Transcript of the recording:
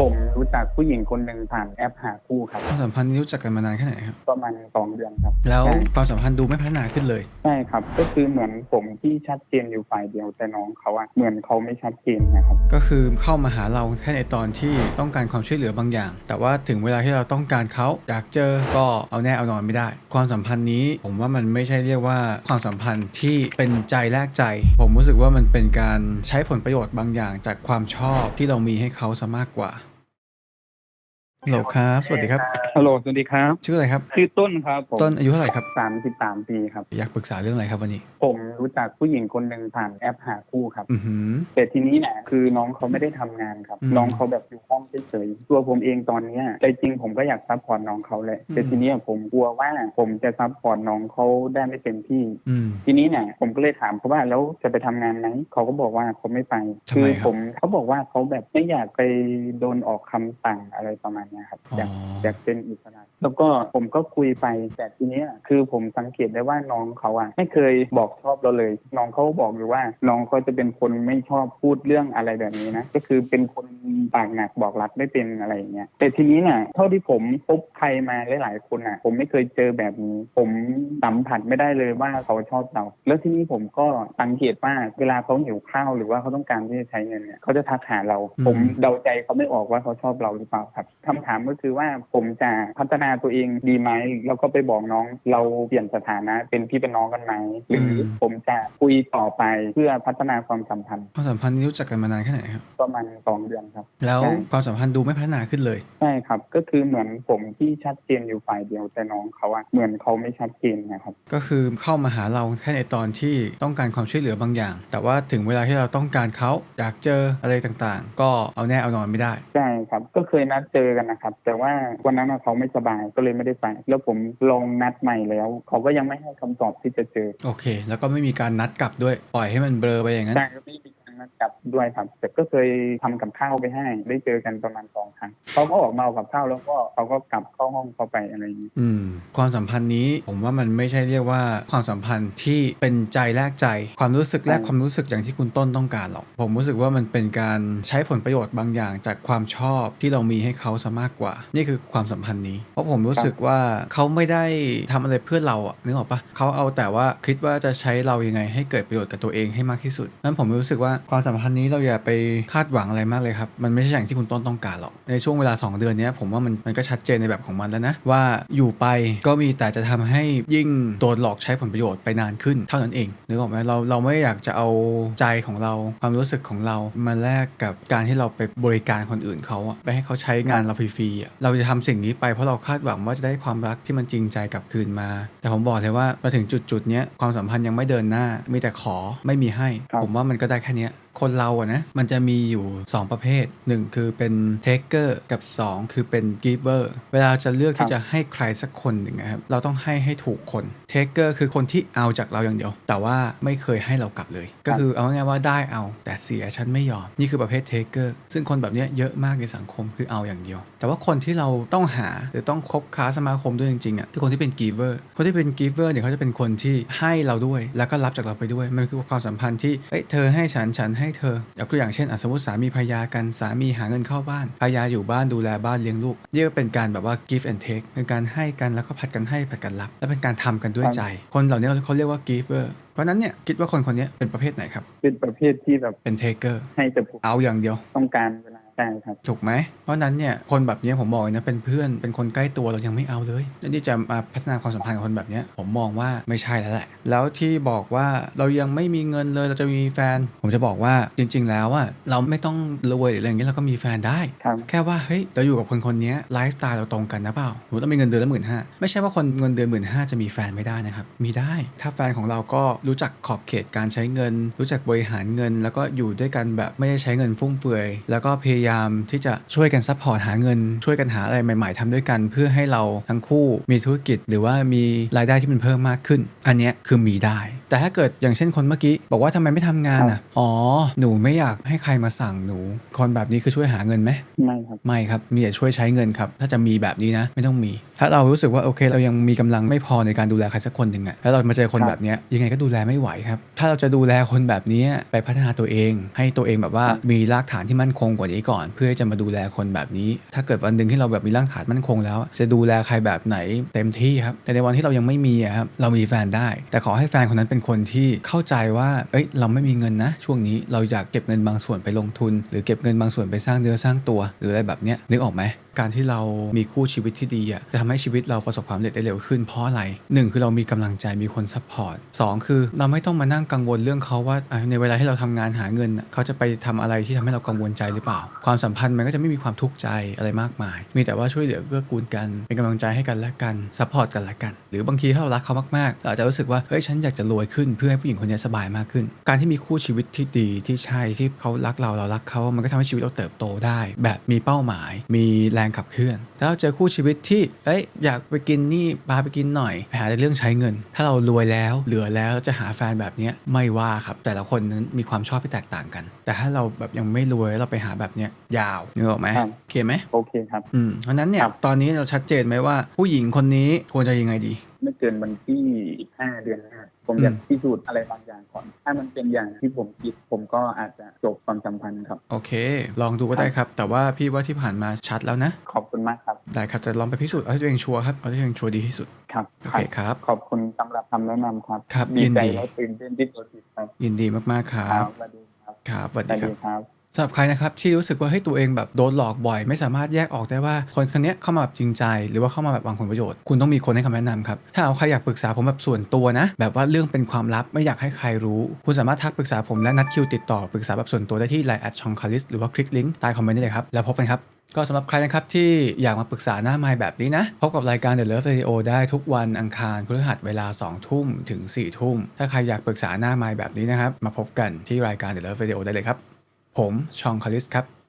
ผมรู้จักผู้หญิงคนหนึ่งผ่านแอปหาคู่ครับ ความสัมพันธ์นี้รู้จักกันมานานแค่ไหนครับ ประมาณสองเดือนครับแล้วใช่ความสัมพันธ์ดูไม่พัฒนาขึ้นเลย ใช่ครับ ก็คือเหมือนผมที่ชัดเจนอยู่ฝ่ายเดียวแต่น้องเขาอะเหมือนเขาไม่ชัดเจนนะครับ ก็คือเข้ามาหาเราแค่ในตอนที่ต้องการความช่วยเหลือบางอย่าง แต่ว่าถึงเวลาที่เราต้องการเขาอยากเจอก็เอาแน่เอานอนไม่ได้ ความสัมพันธ์นี้ผมว่ามันไม่ใช่เรียกว่าความสัมพันธ์ที่เป็นใจแลกใจ ผมรู้สึกว่ามันเป็นการใช้ผลประโยชน์บางอย่าง จากความชอบที่เรามีให้เขาซะมากกว่า ฮัลโหลครับ สวัสดีครับ ฮัลโหล สวัสดีครับ ชื่ออะไรครับ ชื่อต้นครับผมต้นอายุเท่าไหร่ครับสามสิบสามปีครับ อยากปรึกษาเรื่องอะไรครับวันนี้ ผมรู้จักผู้หญิงคนหนึ่งผ่านแอปหาคู่ครับ อือหือ แต่ทีนี้เนี่ยคือน้องเขาไม่ได้ทำงานครับ อืมน้องเขาแบบอยู่ห้องเฉยๆ ตัวผมเองตอนเนี้ยใจจริงผมก็อยากซัพพอร์ตน้องเขาแหละอืมแต่ทีเนี้ยผมกลัวว่าผมจะซัพพอร์ตน้องเขาได้ไม่เต็มที่ อืม ทีนี้เนี่ยผมก็เลยถามเขาว่าแล้วจะไปทำงานไหมเขาก็บอกว่าเขาไม่ไปทำคืไมอครับ ผมเขาบอกว่าเขาแบบไม่อยากไปโดนออกคำสั่งอะไรประมาณเนี้ยครับอ๋ออยากอยากเป็นอิสระแล้วก็ผมก็คุยไปแต่ทีเนี้ยคือผมสังเกตได้ว่าน้องเขาอะไม่เคยบอกชอบเราเลย น้องเขาบอกอยู่ว่าน้องเขาจะเป็นคนไม่ชอบพูดเรื่องอะไรแบบนี้นะก็คือเป็นคนปากหนักบอกรักไม่เป็นอะไรอย่างเงี้ยแต่ทีนี้เนี่ยเท่าที่ผมพบใครมาหลายๆคนอะผมไม่เคยเจอแบบนี้ ผม สัมผัสไม่ได้เลยว่าเขาชอบเรา แล้วทีนี้ผมก็สังเกตว่าเวลาเขาหิวข้าวหรือว่าเขาต้องการที่จะใช้เงินเนี่ยเขาจะทักหาเราอืมผมเดาใจเขาไม่ออกว่าเขาชอบเราหรือเปล่าครับคำถามก็คือว่าผมจะพัฒนาตัวเองดีไหมแล้วก็ไปบอกน้องเราเปลี่ยนสถานะเป็นพี่เป็นน้องกันไหมหรืออผมจะคุยต่อไปเพื่อพัฒนาความสัมพันธ์ความสัมพันธ์นี้รู้จักกันมานานแค่ไหนครับประมาณสองเดือนครับ แล้วใช่ความสัมพันธ์ดูไม่พัฒนาขึ้นเลยใช่ครับ ก็คือเหมือนผมที่ชัดเจนอยู่ฝ่ายเดียวแต่น้องเขาอะเหมือนเขาไม่ชัดเจนนะครับ ก็คือเข้ามาหาเราแค่ในตอนที่ต้องการความช่วยเหลือบางอย่าง แต่ว่าถึงเวลาที่เราต้องการเขาอยากเจออะไรต่างๆ ก็เอาแน่เอานอนไม่ได้ใช่ครับก็เคยนัดเจอกันนะครับ แต่ว่าวันนั้นน่ะเขาไม่สบายก็เลยไม่ได้ไปแล้วผมลองนัดใหม่แล้ว เขาก็ยังไม่ให้คำตอบที่จะเจอ โอเค แล้วก็ไม่มีการนัดกลับด้วยปล่อยให้มันเบลอไปอย่างนั้นใช่ก็ไม่มี การนัดกลับด้วยครับแต่ก็เคยทำกับข้าวไปให้ ได้เจอกันประมาณสองครั้งเขาก็ออกมาเอากับข้าวแล้วก็เขาก็กลับเข้าห้องเขาไปอะไรอย่างนี้อืมความสัมพันธ์นี้ผมว่ามันไม่ใช่เรียกว่าความสัมพันธ์ที่เป็นใจแลกใจ ความรู้สึกแลกใช่ความรู้สึกอย่างที่คุณต้นต้องการหรอก ผมรู้สึกว่ามันเป็นการใช้ผลประโยชน์บางอย่างจากความชอบที่เรามีให้เขาซะมากกว่า นี่คือความสัมพันธ์นี้ เพราะผมรู้สึกว่าเขาไม่ได้ทำอะไรเพื่อเราอะนึกออกปะเขาเอาแต่ว่าคิดว่าจะใช้เรายังไงให้เกิดประโยชน์กับตัวเองให้มากที่สุดนั้นผมรู้สึกว่าความสัมพันธ์นี้เราอย่าไปคาดหวังอะไรมากเลยครับ มันไม่ใช่อย่างที่คุณต้นต้องการหรอก ในช่วงเวลา 2 เดือนเนี้ยผมว่ามันมันก็ชัดเจนในแบบของมันแล้วนะ ว่าอยู่ไปก็มีแต่จะทำให้ยิ่งโดนหลอกใช้ผลประโยชน์ไปนานขึ้นเท่านั้นเองนึกออกไหมเราเราไม่อยากจะเอาใจของเราความรู้สึกของเรามาแลกกับการที่เราไปบริการคนอื่นเขาอะไปให้เขาใช้งานเราฟรีๆอะเราจะทำสิ่งนี้ไปเพราะเราคาดหวังว่าจะได้ความรักที่มันจริงใจกลับคืนมา แต่ผมบอกเลยว่ามาถึงจุดจุดๆเนี้ยความสัมพันธ์ยังไม่เดินหน้า มีแต่ขอไม่มีให้ครับผมว่ามันก็ได้แค่เนี้ย คนเราอะนะมันจะมีอยู่ 2 ประเภท 1 คือเป็น taker กับ 2 คือเป็น giver เวลาจะเลือกที่จะให้ใครสักคนหนึ่งนะครับเราต้องให้ให้ถูกคน taker คือคนที่เอาจากเราอย่างเดียว แต่ว่าไม่เคยให้เรากลับเลย ก็คือเอาง่ายๆว่าได้เอา แต่เสียฉันไม่ยอม นี่คือประเภท taker ซึ่งคนแบบเนี้ยเยอะมากในสังคมคือเอาอย่างเดียว แต่ว่าคนที่เราต้องหาหรือต้องคบค้าสมาคมด้วยจริงๆอะคือคนที่เป็น giver คนที่เป็น giver เนี่ยเขาจะเป็นคนที่ให้เราด้วย แล้วก็รับจากเราไปด้วย มันคือความสัมพันธ์ที่เอ้ยเธอให้ฉันฉันให้เธอยกตัวอย่างเช่นอะสมมติสามีภรรยากันสามีหาเงินเข้าบ้านภรรยาอยู่บ้านดูแลบ้านเลี้ยงลูกเรียกว่าเป็นการแบบว่า give and take เป็นการให้กันแล้วก็ผัดกันให้ผัดกันรับ และเป็นการทำกันด้วยใจ คนเหล่านี้เขาเรียกว่า giver เพราะฉะนั้นเนี่ยคิดว่าคนคนนี้เป็นประเภทไหนครับ เป็นประเภทที่แบบเป็น taker ให้แต่ผมเอาอย่างเดียวต้องการเวลา ใช่ครับ ถูกไหม เพราะฉะนั้นเนี่ยคนแบบเนี้ยผมบอกเลยนะเป็นเพื่อนเป็นคนใกล้ตัวเรายังไม่เอาเลยแล้วที่จะมาพัฒนาความสัมพันธ์กับคนแบบเนี้ยผมมองว่าไม่ใช่แล้วแหละ แล้วที่บอกว่าเรายังไม่มีเงินเลยเราจะมีแฟน ผมจะบอกว่าจริง ๆ แล้วอะเราไม่ต้องรวยหรืออะไรอย่างเงี้ยเราก็มีแฟนได้ ครับ แค่ว่าเฮ้ยเราอยู่กับคนคนนี้ไลฟ์สไตล์เราตรงกันนะเปล่าสมมติเรามีเงินเดือนละหมื่นห้าไม่ใช่ว่าคนเงินเดือนหมื่นห้าจะมีแฟนไม่ได้นะครับมีได้ ถ้าแฟนของเราก็รู้จักขอบเขตการใช้เงิน รู้จักบริหารเงิน แล้วก็อยู่ด้วยกันแบบไม่ได้ใช้เงินฟุ่มเฟือยแล้วก็พยายามที่จะช่วยกันซัพพอร์ตหาเงิน ช่วยกันหาอะไรใหม่ ๆทำด้วยกัน เพื่อให้เราทั้งคู่มีธุรกิจ หรือว่ามีรายได้ที่มันเพิ่มมากขึ้น อันเนี้ยคือมีได้แต่แต่ถ้าเกิดอย่างเช่นคนเมื่อกี้ บอกว่าทำไมไม่ทำงานอะอ๋อหนูไม่อยากให้ใครมาสั่งหนู คนแบบนี้คือช่วยหาเงินไหมไม่ครับ ไม่ครับ มีแต่ช่วยใช้เงินครับ ถ้าจะมีแบบนี้นะ ไม่ต้องมี ถ้าเรารู้สึกว่าโอเค เรายังมีกำลังไม่พอในการดูแลใครสักคนหนึ่งอะแล้วเรามาเจอคนครับแบบเนี้ยยังไงก็ดูแลไม่ไหวครับ ถ้าเราจะดูแลคนแบบนี้ไปพัฒนาตัวเอง ให้ตัวเองแบบว่าครับมีรากฐานที่มั่นคงกว่านี้ก่อน เพื่อที่จะมาดูแลคนแบบนี้ ถ้าเกิดวันหนึ่งที่เราแบบมีรากฐานมั่นคงแล้ว จะดูแลใครแบบไหนเต็มที่ครับ แต่ในวันที่เรายังไม่มีอะครับ เรามีแฟนได้ แต่ขอให้แฟนคนนั้นเป็นคนที่เข้าใจว่า เอ้ย เราไม่มีเงินนะ ช่วงนี้ เราอยากเก็บเงินบางส่วนไปลงทุน หรือเก็บเงินบางส่วนไปสร้างเนื้อสร้างตัว หรืออะไรแบบเนี้ยนึกออกไหม การที่เรามีคู่ชีวิตที่ดีอะจะทำให้ชีวิตเราประสบความสำเร็จได้เร็วขึ้นเพราะอะไรหนึ่งคือเรามีกำลังใจมีคนซัพพอร์ตสองคือเราไม่ต้องมานั่งกังวลเรื่องเขาว่าในเวลาที่เราทำงานหาเงิน เขาจะไปทำอะไรที่ทำให้เรากังวลใจหรือเปล่า ความสัมพันธ์มันก็จะไม่มีความทุกข์ใจอะไรมากมาย มีแต่ว่าช่วยเหลือเกื้อกูลกัน เป็นกำลังใจให้กันและกันซัพพอร์ตกันและกัน หรือบางทีถ้าเรารักเขามากๆเราอาจจะรู้สึกว่าเฮ้ยฉันอยากจะรวยขึ้นเพื่อให้ผู้หญิงคนนี้สบายมากขึ้น การที่มีคู่ชีวิตที่ดีที่ใช่ที่เขารักเราเรารักเขามันก็ทำให้ชีวิตเราเติบโตได้ แบบมีเป้าหมาย มีแรงขับเคลื่อนถ้าเราเจอคู่ชีวิตที่เอ้ยอยากไปกินนี่พาไปกินหน่อยไปหาแต่เรื่องใช้เงิน ถ้าเรารวยแล้วเหลือแล้วจะหาแฟนแบบเนี้ยไม่ว่าครับ แต่ละคนนั้นมีความชอบที่แตกต่างกัน แต่ถ้าเราแบบยังไม่รวยเราไปหาแบบเนี้ยยาวนึกออกไหมครับ โอเคไหมโอเคครับ อืมเพราะฉะนั้นเนี่ยครับ ตอนนี้เราชัดเจนไหมว่าผู้หญิงคนนี้ควรจะยังไงดี ไม่เกินวันที่ห้าเดือนหน้าผมอืมอยากพิสูจน์อะไรบางอย่างก่อน ถ้ามันเป็นอย่างที่ผมคิด ผมก็อาจจะจบความสัมพันธ์ครับ โอเค ลองดูก็ได้ครับ แต่ว่าพี่ว่าที่ผ่านมาชัดแล้วนะ ขอบคุณมากครับ ได้ครับแต่ลองไปพิสูจน์เอาให้ตัวเองชัวร์ครับเอาให้ตัวเองชัวร์ดีที่สุด ครับโอเคครับ ขอบคุณสำหรับคำแนะนำครับ ครับดียินใจดีและตื่นเต้นที่ตัวติดครับ ยินดีมากๆครัครับบสวัสดีครับครับสวัสสดีวัสครัดีบครับ สำหรับใครนะครับที่รู้สึกว่าเฮ้ยตัวเองแบบโดนหลอกบ่อย ไม่สามารถแยกออกได้ว่าคนคนนี้เข้ามาแบบจริงใจ หรือว่าเข้ามาแบบหวังผลประโยชน์คุณต้องมีคนให้คำแนะนำครับถ้าเอาใครอยากปรึกษาผมแบบส่วนตัวนะ แบบว่าเรื่องเป็นความลับไม่อยากให้ใครรู้ คุณสามารถทักปรึกษาผมและนัดคิวติดต่อปรึกษาแบบส่วนตัวได้ที่ Line แอดชองคาริสหรือว่าคลิกลิงก์ใต้คอมเมนต์ได้เลยครับแล้วพบกันครับก็สำหรับใครนะครับที่อยากมาปรึกษาหน้าไมค์แบบนี้นะ พบกับรายการ The Love Radio ได้ทุกวันอังคารพฤหัสเวลา 2 ทุ่มถึง 4 ทุ่ม ถ้าใครอยากปรึกษาหน้าไมค์แบบนี้นะครับ มาพบกันที่รายการ The Love Radio ได้เลยครับ ผมชองคาริสครับ